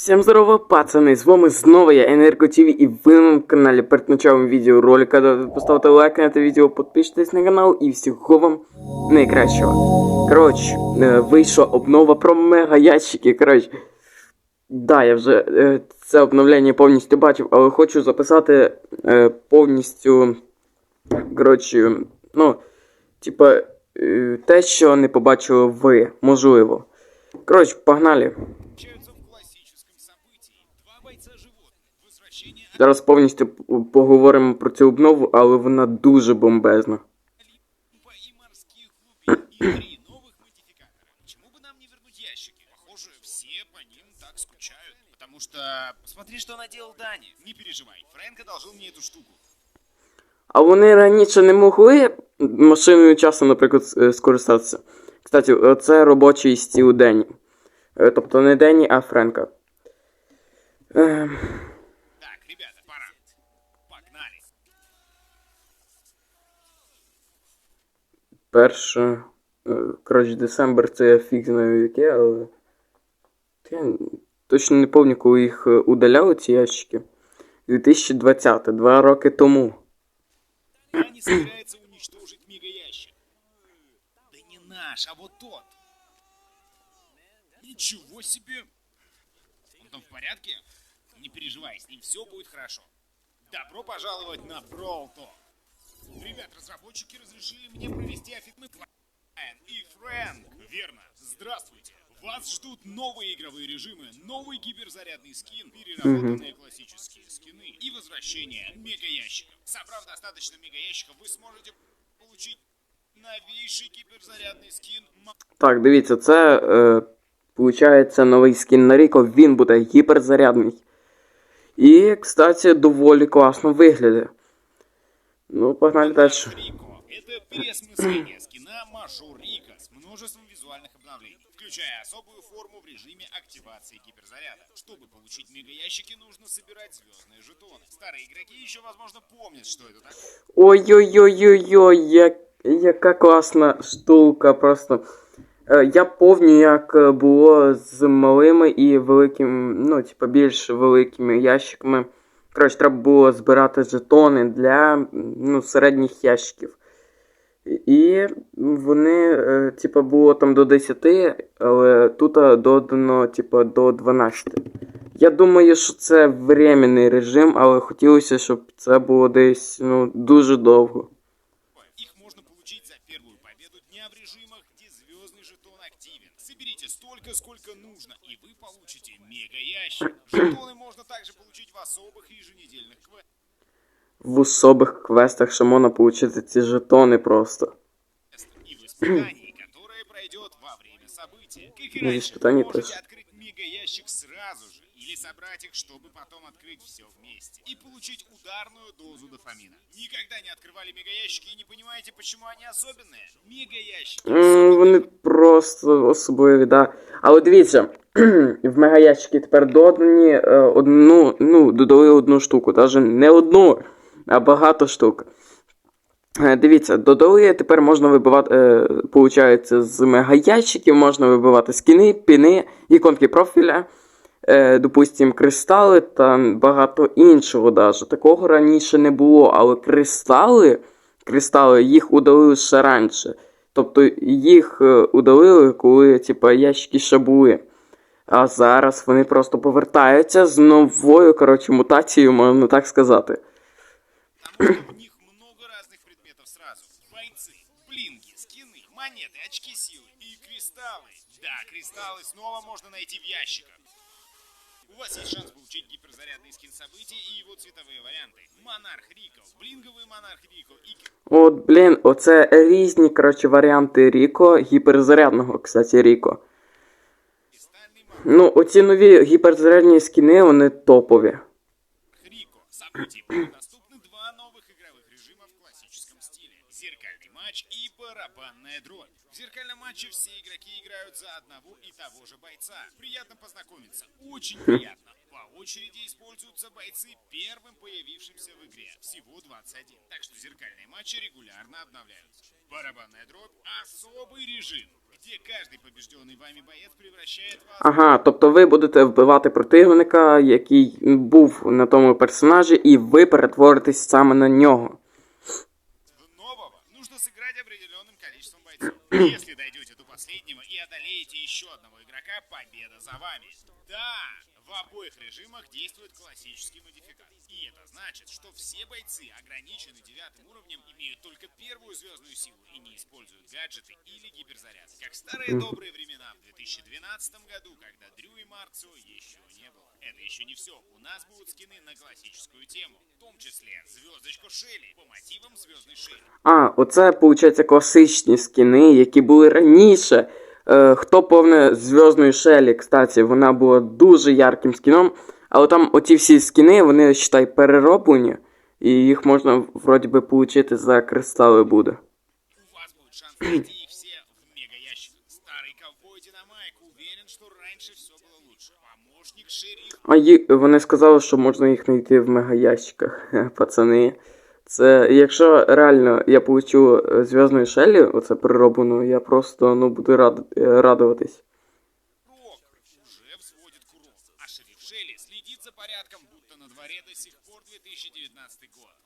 Всем здорово, пацани! З вами знову я Енерго ТВ і ви на моєму каналі перед началом відеоролика давайте поставте лайк на це відео, підпишитесь на канал і всього вам найкращого. Коротше, е, вийшла обнова про мега ящики. Коротше, да, я вже це обновлення повністю бачив, але хочу записати е, повністю. Коротше, ну, типа, те, що не побачили ви, можливо. Коротше, погнали. встречаются в классическом событии. Два бойца живут. Возвращение Зараз повністю п- поговоримо про цю обнову, але вона дуже бомбезна. Олимпа и морских глубин. И три новых модификатора. Почему бы нам не вернуть ящики? Похоже, все по ним так скучают. Потому что... Посмотри, что наделал Дани. Не переживай, Фрэнк одолжил мне эту штуку. А вони раніше не могли машиною часу, наприклад, е, скористатися. Кстати, це робочий стіл Дені. Е, Тобто не Дені, а Френка. Ем, Так, ребята, пора. Погнали. перше. е, Коротше, Десембр це я фіг знаю яке, але. Я точно не пам'ятаю, коли їх удаляли ці ящики. 2020, два роки тому. Дани собирается уничтожить мегаящик. Да не наш, а вот тот. Ничего себе! Он там в порядке? Не переживай, с ним все будет хорошо. Добро пожаловать на Бролто. Ребят, разработчики разрешили мне провести офигный план. И Фрэнк. Верно. Здравствуйте. Вас ждут новые игровые режимы, новый гиперзарядный скин, переработанные классические скины и возвращение мегаящиков. Собрав достаточно мегаящиков, вы сможете получить новейший гиперзарядный скин Ма- Так, дивіться, це е, виходить новий скін на Ріко, він буде гіперзарядний. І, кстати, доволі класно виглядає. Ну, погнали далі. Рико. Это переосмысление скина Мажор Рика с множеством визуальных обновлений, включая особую форму в режиме активации гиперзаряда. Чтобы получить мегаящики, нужно собирать звездные жетоны. Старые игроки еще, возможно, помнят, что это такое. Ой-ой-ой-ой-ой, як, яка класна штука просто. Е, Я помню, як е, було з малими і великими, ну, типа, більш великими ящиками. Коротше, треба було збирати жетони для м, ну, середніх ящиків. І вони, е, типа, було там до 10, але тут е, додано, типа, до 12. Я думаю, що це временний режим, але хотілося, щоб це було десь ну, дуже довго. Их можно получить за первую победу дня в режимах, где звездный жетон активен. Соберите столько, сколько нужно, и вы получите мегаящик. Жетоны можно также получить в особых еженедельных квестах. В особих квестах ще можна отримати ці жетони просто. и в испытании, которое пройдет во время события. Как и Ну, в раньше, испытании вы можете тоже. открыть мега-ящик сразу же, или собрать их, чтобы потом открыть все вместе. И получить ударную дозу дофамина. Никогда не открывали мега-ящики и не понимаете, почему они особенные? Мега-ящики М, особенные. Вони просто особливі, да. Але дивіться, в мегаящики тепер додані е, одну, ну, додали одну штуку, навіть не одну, а багато штук. Е, Дивіться, додали тепер можна вибивати, е, получається, з мегаящиків можна вибивати скіни, піни, іконки профіля, е, кристали та багато іншого даже. Такого раніше не було, але кристали, кристали їх удалили ще раніше. Тобто їх е, удалили, коли типа, ящики ще були. А зараз вони просто повертаються з новою, коротше, мутацією, можна так сказати. Потому что в них много разных предметов сразу. Бойцы, блинки, скины, монеты, очки силы и кристаллы. Да, кристаллы снова можно найти в ящиках. У вас есть шанс получить гиперзарядный скин событий и его цветовые варианты. Монарх Рико, блинговый Монарх Рико и От, блін, оце різні, коротше, варіанти Ріко, гіперзарядного, кстати, Ріко. кристальный Монарх Ну, оці нові гіперзарядні скіни, вони топові. Рико. Событий барабанная дробь. В зеркальном матче все игроки играют за одного и того же бойца. Приятно познакомиться. Очень приятно. По очереди используются бойцы, первым появившимся в игре. Всего 21. Так что зеркальные матчи регулярно обновляются. Барабанная дробь – особый режим, где каждый побежденный вами боец превращает вас Ага, тобто ви будете вбивати противника, який був на тому персонажі, і ви перетворитесь саме на нього. Количеством. Если дойдете до последнего и одолеете еще одного игрока, победа за вами. Да, обоих режимах действует классический модификатор. И это значит, что все бойцы, ограничены девятым уровнем, имеют только первую звездную силу и не используют гаджеты или гиперзаряд. Как в старые добрые времена в 2012 году, когда Дрю и Марцио еще не было. Это еще не все. У нас будут скины на классическую тему, в том числе звездочку Шелли по мотивам звездной Шелли. А, оце, виходить, класичні скини, які були раніше. Е, хто повне Зв'язної Шелі, кстати, вона була дуже ярким скіном, але там оті всі скіни, вони, считай, перероблені, і їх можна вроді би получити за кристали буде. У вас будет шанс найти их все в мега-ящик. Старый ковбой Динамайк уверен, что раньше все было лучше. Помощник шерифа. А ї... вони сказали, що можна їх знайти в мегаящиках, пацани. Це якщо реально я получу зв'язну Зв'язної Шелі, оце перероблену, я просто ну, буду рад... е, радуватись.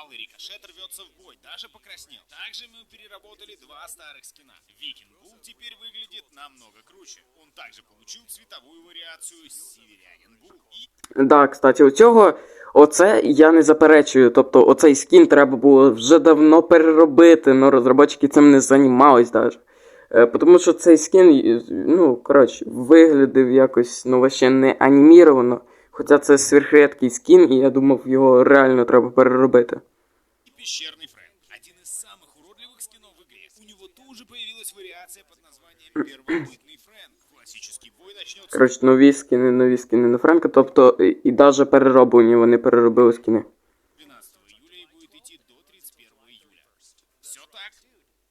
Алый рикошет рвется в бой, даже покраснел. Также мы переработали два старых скина. Викинг Бул теперь выглядит намного круче. Он также получил цветовую вариацию Северянин Бул. И Да, кстати, у цього, оце я не заперечую. Тобто, оцей скін треба було вже давно переробити, але розробники цим не займались навіть. Е, тому що цей скін, е, ну, коротше, виглядав якось, ну, вообще не аніміровано. Хоча це сверхрідкий скін, і я думав, його реально треба переробити. И пещерный Фрэнк. Один из самых уродливых скинов в игре. У него тоже появилась вариация под названием Первобытный Фрэнк. Классический бой начнется Коротше, нові скіни, нові скіни на Френка, тобто, і, і навіть перероблені, вони переробили скіни. 12 июля и будет идти до 31 июля. Все так?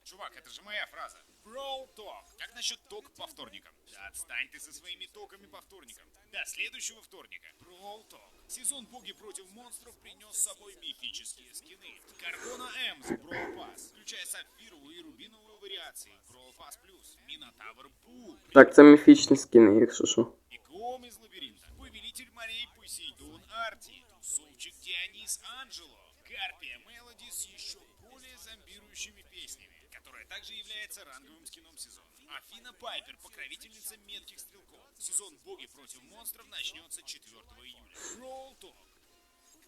Чувак, это же моя фраза. Brawl Talk. Как насчет ток по вторникам? Да отстань ты со своими токами по вторникам. До следующего вторника. Brawl Talk. Сезон Боги против монстров принес с собой мифические скины. Карбона М с Brawl Pass, включая сапфировую и рубиновую вариации. Brawl Pass Plus. Минотавр Бул. Так, це міфічні скіни, якщо що. Бегом из лабиринта. Повелитель морей Посейдон Арти. Тусовчик Дионис Анджело. Карпия Мелоди с еще более зомбирующими песнями, которая также является ранговым скином сезона. Афина Пайпер, покровительница метких стрелков. Сезон Боги против монстров начнется 4 июля. Roll Talk.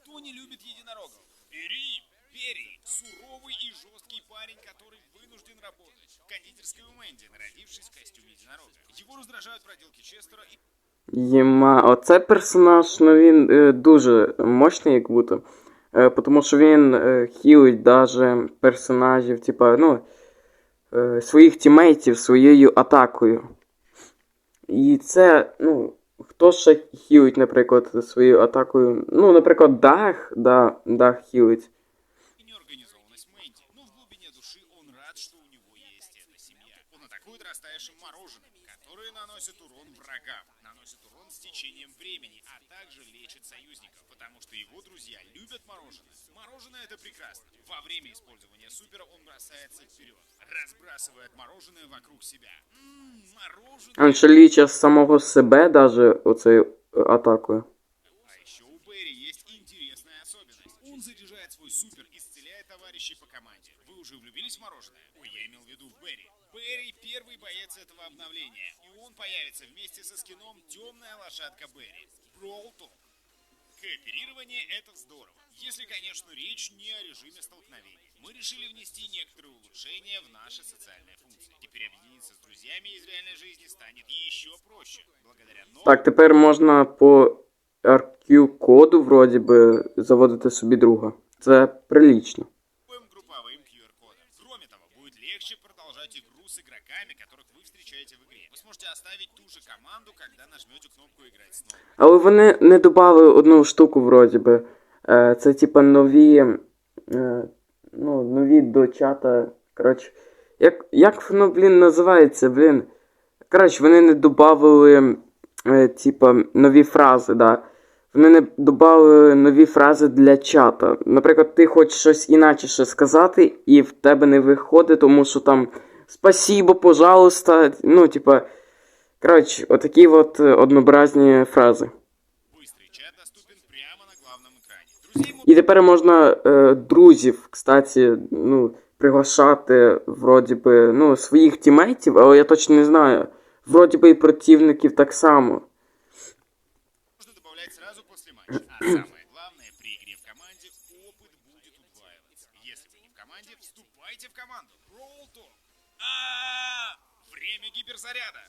Кто не любит единорогов? Бери! Перри – суровый и жесткий парень, который вынужден работать. В кондитерской у Мэнди, народившись в костюме единорога. Его раздражают проделки Честера и Єма, оце персонаж, ну він е, дуже мощний, як будто. Е, тому що він е, хілить даже персонажів, типа, ну, е, своїх тімейтів своєю атакою. І це, ну, хто ще хілить, наприклад, своєю атакою. Ну, наприклад, Дах, да, Дах хілить. неорганизованность Мэнди. Но в глубине души он рад, что у него есть эта семья. Он атакует растаявшим мороженым, которые наносят урон врагам, наносят урон с течением времени, а также лечит союзников, Потому что его друзья любят мороженое. Мороженое это прекрасно. Во время использования супера он бросается вперед, разбрасывает мороженое вокруг себя. Ммм, мороженое. Він ще лічить самого себе даже оцею е, атакою. А еще у Берри есть интересная особенность. Он заряжает свой супер, исцеляя товарищей по команде. Вы уже влюбились в мороженое? Ой, я имел в виду в Берри. Берри первый боец этого обновления. И он появится вместе со скином «Темная лошадка Берри». Talk. Кооперирование – это здорово. Если, конечно, речь не о режиме столкновений. Мы решили внести некоторые улучшения в наши социальные функции. Теперь объединиться с друзьями из реальной жизни станет еще проще. Благодаря новым Так, тепер можна по RQ-коду, вроді би, заводити собі друга. Це прилічно. В игре. Вы сможете оставить ту же команду, когда нажмете кнопку «Играть снова». Але вони не додали одну штуку, вроді би. Е, Це типа нові. е, Ну, нові до чата. Коротше. Як, як воно, блін, називається, блін? Коротше, вони не додали, е, типа, нові фрази, да. Вони не додали нові фрази для чата. Наприклад, ти хочеш щось іначе сказати, і в тебе не виходить, тому що там спасибо, пожалуйста. Ну, типа, коротше, отакі от е, однообразні фрази. Быстрый чат доступен прямо на главном экране. Друзей І тепер можна е, друзів, кстати, ну, приглашати, вроді би, ну, своїх тімейтів, але я точно не знаю. Вроді би і противників так само. можно добавлять сразу после матча. гиперзаряда.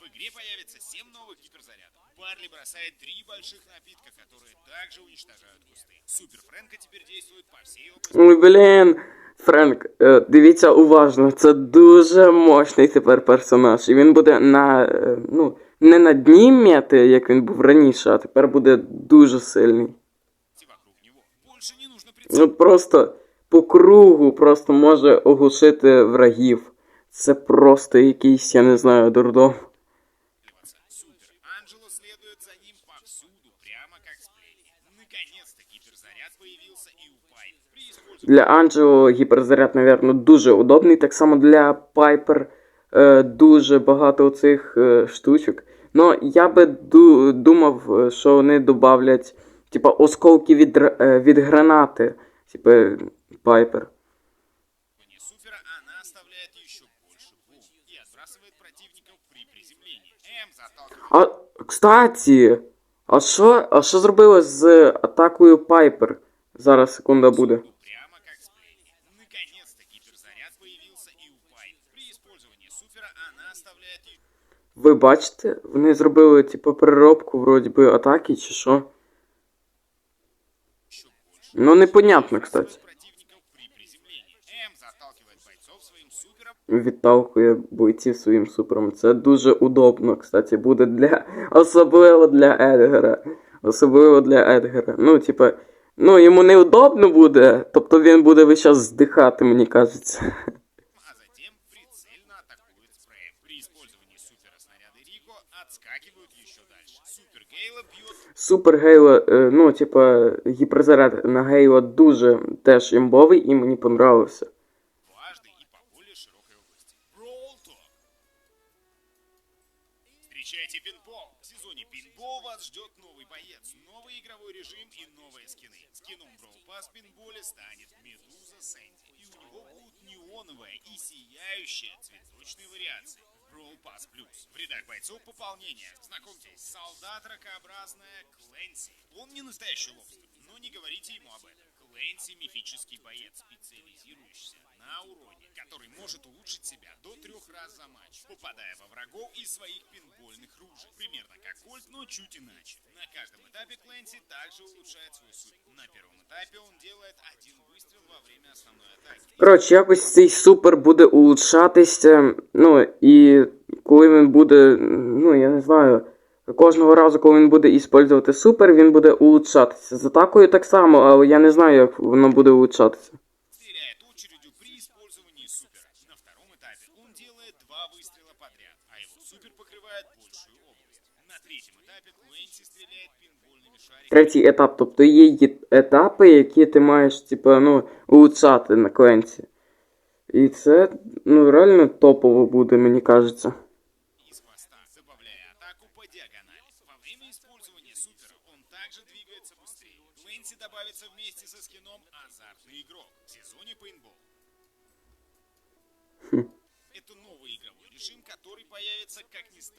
В игре появится 7 новых гиперзарядов. Барли бросает три больших напитка, которые также уничтожают кусты. Супер Фрэнка теперь действует по всей области. Ой, блін. Френк, е, дивіться уважно, це дуже мощний тепер персонаж. І він буде на. е, ну, не на дні мети, як він був раніше, а тепер буде дуже сильний. вокруг него. Больше не нужно прицеливаться. Ну просто по кругу просто може оглушити врагів. Це просто якийсь, я не знаю, дурдом. Для Анджело гіперзаряд, напевно, дуже удобний. Так само для Пайпер е, дуже багато цих е, штучок. Ну, я би ду- думав, е, що вони додавлять, типа, осколки від, е, від гранати, типа Пайпер. супера она оставляет еще больше бомб и отбрасывает противников при приземлении. М заталкивает А, кстати, а що, а що зробили з атакою Пайпер? Зараз секунда буде. прямо как. Наконец-то гиперзаряд появился и у Пайп. При использовании супера она оставляет Ви бачите, вони зробили, типу, переробку вроді би атаки чи що. Ну, непонятно, кстати. Відталкує бойців своїм супером. Це дуже удобно, кстати, буде для. Особливо для Едгара. Особливо для Едгара. Ну, типа, ну йому неудобно буде, тобто він буде весь час здихати, мені кажеться. Гейла Супер Гейла, е, ну, типа, гіперзаряд на Гейла дуже теж імбовий і мені понравився. Встречайте пинбол. В сезоне пинбол вас ждет новый боец, новый игровой режим и новые скины. Скином Pass в пинболе станет Медуза Сэнди. И у него будут неоновая и сияющая цветочные вариации. Brawl Pass Plus. В рядах бойцов пополнение. Знакомьтесь, солдат ракообразная Кленси. Он не настоящий лобстер, но не говорите ему об этом. Кленси мифический боец, специализирующийся на уроне, который может улучшить себя до трех раз за матч, попадая во врагов из своих пинбольных ружей. Примерно как Кольт, но чуть иначе. На каждом этапе Кленси также улучшает свой суть. На первом этапе он делает один выстрел во время основной атаки. Коротше, якось цей супер буде улучшатися. Ну, і коли він буде, ну, я не знаю, кожного разу, коли він буде іспользувати супер, він буде улучшатися. З атакою так само, але я не знаю, як воно буде улучшатися. Третій етап, тобто є етапи, які ти маєш, типу, ну, улучшати на кленці. І це, ну, реально топово буде, мені кажеться.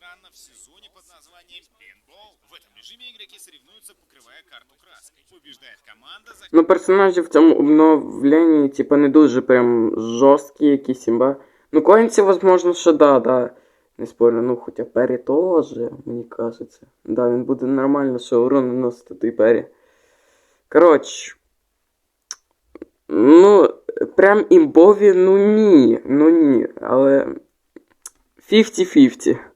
Странно, в сезоне под названием Пейнтбол. В этом режиме игроки соревнуются, покрывая карту краской. Побеждает команда, за Ну, персонажі в цьому обновленні, типа, не дуже прям жорсткі якісь імба. Ну, кленці, возможно, що да, да. Не спорю, ну, хоча Пері теж, мені кажеться. Да, він буде нормально, що урон наносити той Пері. Коротше. Ну, прям імбові, ну ні, ну ні, але 50-50.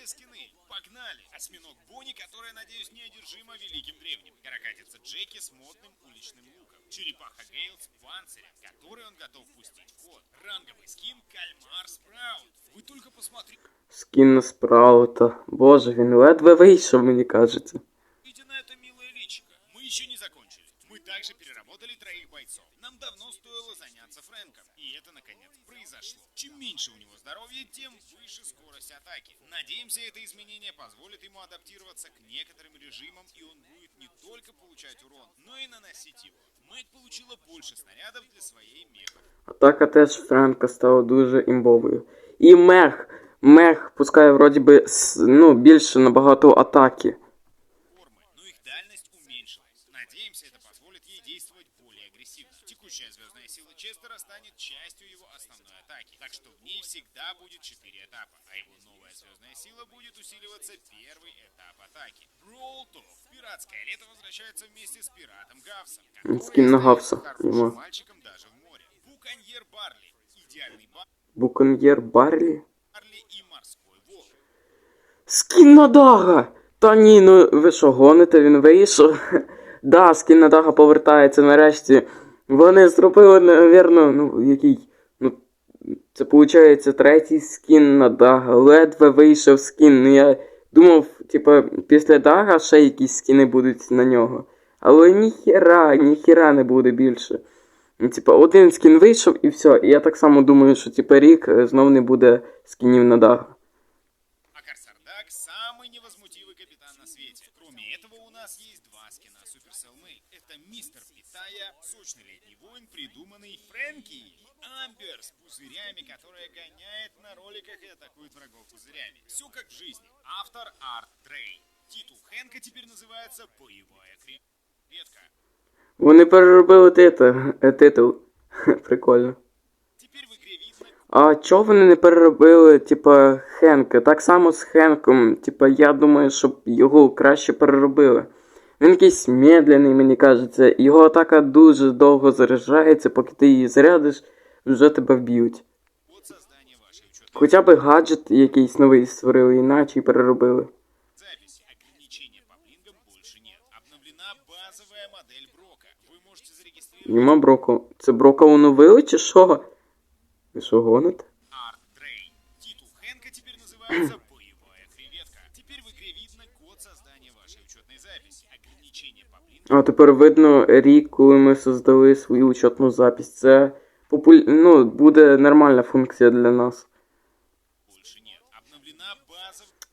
быстрее. Нет! Пинбольные скины! Погнали! Осьминог Бонни, которая, надеюсь, неодержима великим древним. Каракатица Джеки с модным уличным луком. Черепаха Гейл с панцирем, который он готов пустить в ход. Ранговый скин Кальмар Спраут. Вы только посмотрите Скін на спраута. Боже, він ледве вийшов, мені кажеться. на это милое личико. Мы еще не закончили. Мы также переработали троих бойцов. Нам давно стоило заняться Фрэнком. И это, наконец, произошло. Чем меньше у него здоровья, тем выше скорость атаки. Надеемся, это изменение позволит ему адаптироваться к некоторым режимам, и он будет не только получать урон, но и наносить его. Мэг получила больше снарядов для своей меха. Атака теж Френка стала дуже імбовою. І мех. Мех пускає вроді би с- ну, більше набагато атаки. формы, но их дальность уменьшилась. Надеемся, это позволит ей действовать более агрессивно. Текущая звездная сила Честера станет частью его основной атаки, так что в ней всегда будет 4 этапа, а его новая звездная сила будет усиливаться первый этап атаки. Бролтов. Пиратское лето возвращается вместе с пиратом Гавсом, который скин на остается Гавса, хорошим ему. мальчиком даже в море. Буконьер Барли. Идеальный Буконьєр Барлі. Барли и морской волк. Скін на Дага! Та ні, ну ви що, гоните, він вийшов? Да, скін на Дага повертається нарешті. Вони зробили, навірно, ну, який. Ну, це виходить третій скін на Дага. Ледве вийшов скін. Ну я думав, типа, після Дага ще якісь скіни будуть на нього. Але ніхіра, ніхіра не буде більше. Ну, Типа, один скін вийшов і все. І я так само думаю, що типа рік е, знов не буде скінів на Дага. придуманный Фрэнки, и Амбер с пузырями, которая гоняет на роликах и атакует врагов пузырями. Все как в жизни. Автор Арт Трей. Титул Хэнка теперь называется «Боевая креветка». Вони переробили титул. е, титул. Прикольно. Теперь в игре видно, А чого вони не переробили, типа, Хенка? Так само з Хенком. Типа, я думаю, щоб його краще переробили. Він якийсь медленний, мені кажеться. Його атака дуже довго заряджається, поки ти її зарядиш, вже тебе вб'ють. от создания вашей учетной Хоча б гаджет якийсь новий створили, іначе й переробили. записи. Ограничения по блингам больше нет. Обновлена базовая модель Брока. Вы можете зарегистрировать Нема Броку. Це Брока оновили чи що? Ви що гоните? Арт Трей. Титул Хэнка теперь называется А тепер видно рік, коли ми создали свою учетну запись. Це популь... ну, буде нормальна функція для нас.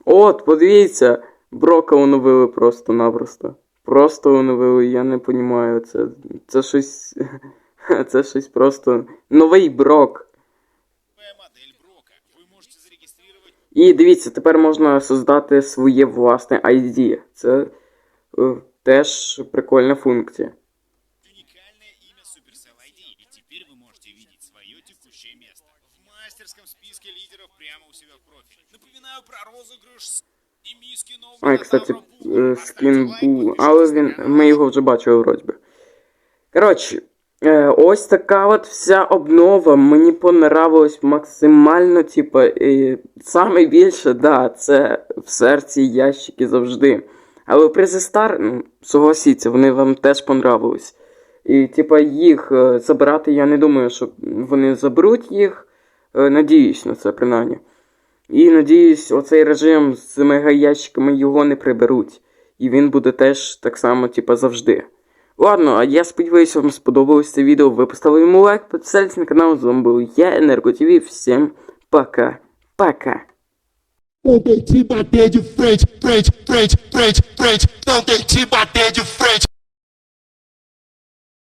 От, подивіться, Брока оновили просто-напросто. Просто оновили, я не розумію. Це, це щось. Це щось просто. Новий Брок. І дивіться, тепер можна создати своє власне ID. Це е, теж прикольна функція. уникальное имя Supercell ID. И теперь вы можете видеть свое текущее место. В мастерском списке лидеров прямо у себя в профиле. Напоминаю про розыгрыш с и миски нового А, і, кстати, динозавра Була. е, скін Поставьте лайк, був, але подпишитесь він. на канал. Ми його вже бачили вроді би. Коротше, е, ось така от вся обнова. Мені понравилось максимально, типа, і саме більше, да, це в серці ящики завжди. Але Презестар, ну, согласіться, вони вам теж понравились. І, типа, їх е, забирати, я не думаю, що вони заберуть їх. Е, надіюсь на це, принаймні. І надіюсь, оцей режим з мегаящиками його не приберуть. І він буде теж так само, типа, завжди. Ладно, а я сподіваюся, вам сподобалось це відео. Ви поставили йому лайк, підписались на канал. З вами був я, Енерготіві. Всім пока. Пока. Não tem te bater de frente, frente, frente, frente, frente. Não tem te bater de